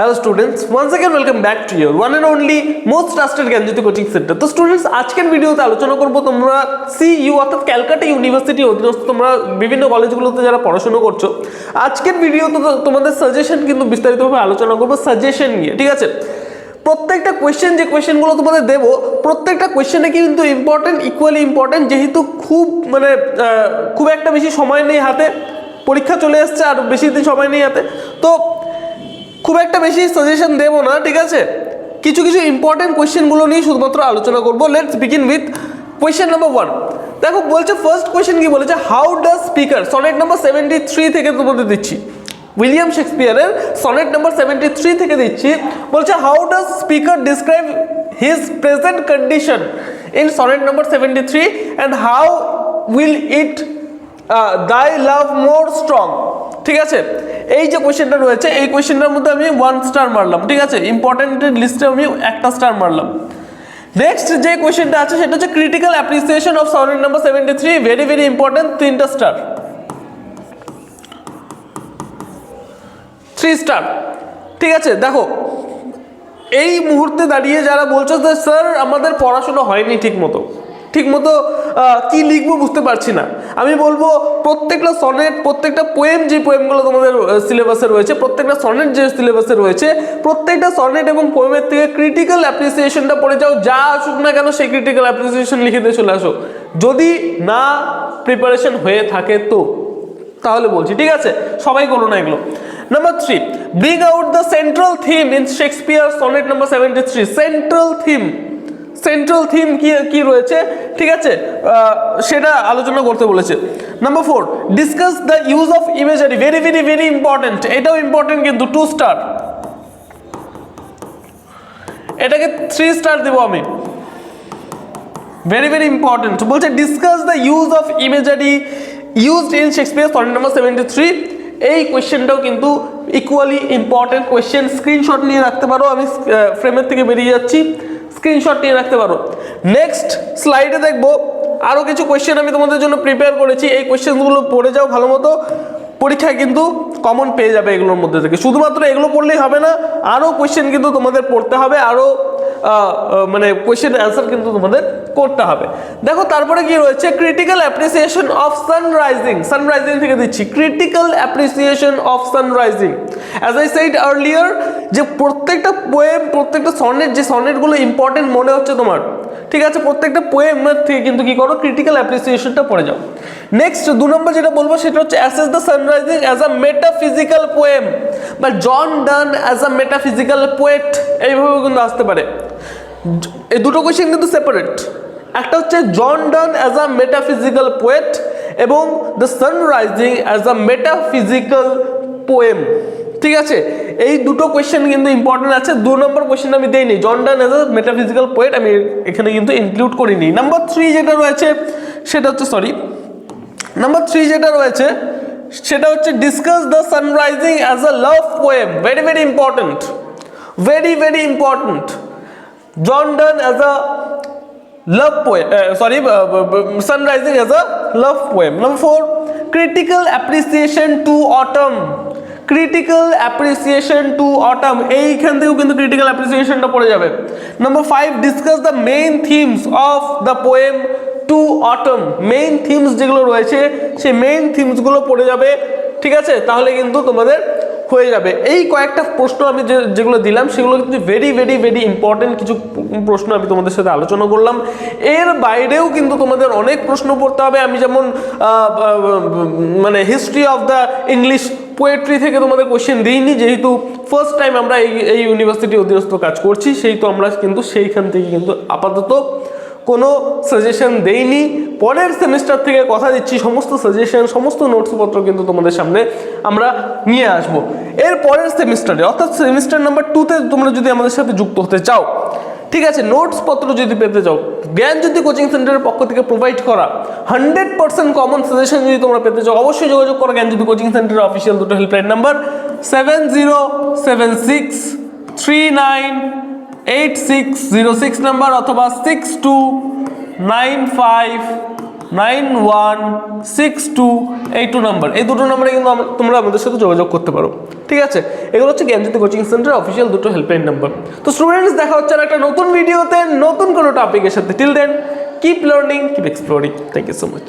Hello students once again welcome back to year one and only most trusted Gyanjyoti coaching centre তো students আজকের ভিডিওতে আলোচনা করব তোমরা সিইউ অর্থাৎ ক্যালকাটা ইউনিভার্সিটি অধীনস্থ তোমরা বিভিন্ন কলেজগুলোতে যারা পড়াশোনা করছ। আজকের ভিডিওতে তোমাদের সাজেশন কিন্তু বিস্তারিতভাবে আলোচনা করব সাজেশন নিয়ে, ঠিক আছে? প্রত্যেকটা কোয়েশ্চেন যে কোয়েশ্চেনগুলো তোমাদের দেবো, প্রত্যেকটা কোয়েশ্চেনে কিন্তু ইম্পর্টেন্ট ইকুয়ালি ইম্পর্টেন্ট যেহেতু খুব মানে খুব একটা বেশি সময় নেই হাতে, পরীক্ষা চলে এসছে, আর বেশি দিন সময় নেই হাতে। তো খুব একটা বেশি সাজেশন দেবো না, ঠিক আছে? কিছু কিছু ইম্পর্টেন্ট কোয়েশ্চেনগুলো নিয়ে শুধুমাত্র আলোচনা করব। Let's begin with question number one দেখো, বলছে ফার্স্ট কোয়েশ্চেন কি বলেছে? How does speaker sonnet number seventy three থেকে তোমাদের দিচ্ছি। উইলিয়াম শেক্সপিয়ারের সনেট নাম্বার সেভেন্টি থ্রি থেকে দিচ্ছি। বলছে how does speaker describe his present condition in sonnet number seventy three and how will it thy love more strong ঠিক আছে? এই যে কোয়েশ্চেনটা রয়েছে, এই কোয়েশ্চেনটার মধ্যে আমি ওয়ান স্টার মারলাম, ঠিক আছে? ইম্পর্টেন্টের লিস্টে আমি একটা স্টার মারলাম। নেক্সট যে কোয়েশ্চেনটা আছে, সেটা হচ্ছে critical appreciation of sonnet number seventy three very very important তিনটা স্টার থ্রি স্টার ঠিক আছে, দেখো, এই মুহূর্তে দাঁড়িয়ে যারা বলছো যে স্যার আমাদের পড়াশোনা হয়নি ঠিক মতো ঠিক মতো কি লিখব বুঝতে পারছি না। আমি বলব, প্রত্যেকটা সনেট, প্রত্যেকটা পোয়েম যে পোয়েমগুলো তোমাদের সিলেবাসে রয়েছে, প্রত্যেকটা সনেট যে সিলেবাসে রয়েছে, প্রত্যেকটা সনেট এবং পোয়েমের থেকে ক্রিটিক্যাল অ্যাপ্রিসিয়েশনটা পড়ে যাও, যা আসুক না কেন সেই ক্রিটিক্যাল অ্যাপ্রিসিয়েশন লিখে দিয়ে চলে আসো। যদি না প্রিপারেশন হয়ে থাকে তো, তাহলে বলছি, ঠিক আছে? সবাই করো না এগুলো। Number three bring out the central theme in Shakespeare sonnet number seventy three central theme central theme কি কি রয়েছে, ঠিক আছে? সেটা আলোচনা করতে বলেছে। Number four discuss the use of imagery very very very important এটাও ইম্পর্টেন্ট কিন্তু টু স্টার এটাকে থ্রি স্টার দেবো আমি। ভেরি ভেরি ইম্পর্টেন্ট বলছে discuss the use of imagery used in Shakespeare sonnet number seventy three এই কোয়েশ্চেনটাও কিন্তু equally important question screenshot নিয়ে রাখতে পারো, আমি ফ্রেমের থেকে বেরিয়ে যাচ্ছি। স্ক্রিনশট নিয়ে রাখতে পারো। নেক্সট স্লাইডে দেখব আরও কিছু কোয়েশ্চেন আমি তোমাদের জন্য প্রিপেয়ার করেছি। এই কোয়েশ্চেনগুলো পড়ে যাও ভালো মতো। পরীক্ষায় কিন্তু কমন পেয়ে যাবে এগুলোর মধ্যে থেকে। শুধুমাত্র এগুলো পড়লেই হবে না আরও কোয়েশ্চেন কিন্তু তোমাদের পড়তে হবে আরও মানে কোয়েশ্চেন অ্যান্সার কিন্তু তোমাদের করতে হবে। দেখো, তারপরে কি রয়েছে critical appreciation of sun rising sun rising থেকে দিচ্ছি। Critical appreciation of sun rising as I said earlier যে প্রত্যেকটা পোয়েম প্রত্যেকটা সনেট যে সনেটগুলো ইম্পর্টেন্ট মনে হচ্ছে তোমার, ঠিক আছে? প্রত্যেকটা পোয়েমের থেকে কিন্তু কি করো? ক্রিটিক্যাল অ্যাপ্রিসিয়েশনটা পড়ে যাও। নেক্সট দু নম্বর যেটা বলব, সেটা হচ্ছে assess the sun rising as a metaphysical poem বা John Donne as a metaphysical poet এইভাবে কিন্তু আসতে পারে। এই দুটো কোয়েশ্চেন কিন্তু সেপারেট একটা হচ্ছে John Donne as a metaphysical poet এবং the sun rising as a metaphysical poem ঠিক আছে? এই দুটো কোয়েশ্চেন কিন্তু ইম্পর্টেন্ট আছে। দু নম্বর কোয়েশ্চেন আমি দেইনি। John Donne as a metaphysical poet আমি এখানে কিন্তু ইনক্লুড করিনি। নাম্বার থ্রি যেটা রয়েছে, সেটা হচ্ছে সরি নাম্বার থ্রি যেটা রয়েছে, সেটা হচ্ছে discuss the sun rising as a love poem very very important very very important John Donne as a love poem uh, sorry uh, uh, sunrising as a love poem number four critical appreciation to autumn critical appreciation to autumn এইখান থেকেও কিন্তু critical appreciationটা পড়ে যাবে number five discuss the main themes of the poem to autumn main themes যেগুলো রয়েছে সেই main থিমসগুলো পড়ে যাবে ঠিক আছে তাহলে কিন্তু তোমাদের হয়ে যাবে। এই কয়েকটা প্রশ্ন আমি যে, যেগুলো দিলাম, সেগুলো কিন্তু ভেরি ভেরি ভেরি ইম্পর্টেন্ট কিছু প্রশ্ন আমি তোমাদের সাথে আলোচনা করলাম। এর বাইরেও কিন্তু তোমাদের অনেক প্রশ্ন পড়তে হবে। আমি যেমন মানে history of the English poetry থেকে তোমাদের কোয়েশ্চেন দিইনি, যেহেতু ফার্স্ট টাইম আমরা এই এই ইউনিভার্সিটি অধীনস্থ কাজ করছি, সেই তো আমরা কিন্তু সেইখান থেকে কিন্তু আপাতত কোনো সাজেশন দেইনি। পরের সেমিস্টার থেকে কথা দিচ্ছি, সমস্ত সাজেশন সমস্ত নোটসপত্র কিন্তু তোমাদের সামনে আমরা নিয়ে আসব। এর পরের সেমিস্টারে অর্থাৎ সেমিস্টার নাম্বার টুতে তোমরা যদি আমাদের সাথে যুক্ত হতে চাও, ঠিক আছে নোটসপত্র যদি পেতে চাও, জ্ঞান যদি কোচিং সেন্টারের পক্ষ থেকে প্রোভাইড করা হান্ড্রেড পার্সেন্ট কমন সাজেশন যদি তোমরা পেতে চাও, অবশ্যই যোগাযোগ করো জ্ঞান যদি কোচিং সেন্টারের অফিসিয়াল দুটো helpline number seven zero seven six three nine eight six zero six number অথবা six two nine five nine one six two এই টু নাম্বার। এই দুটো নাম্বারে কিন্তু তোমরা আমাদের সাথে যোগাযোগ করতে পারো। ঠিক আছে? এগুলো হচ্ছে জ্ঞানজ্যোতি কোচিং সেন্টার অফিসিয়াল দুটো হেল্পলাইন নাম্বার তো স্টুডেন্টস দেখা হচ্ছে আর একটা নতুন ভিডিওতে নতুন কোনো টপিকের সাথে। Till then keep learning keep exploring thank you so much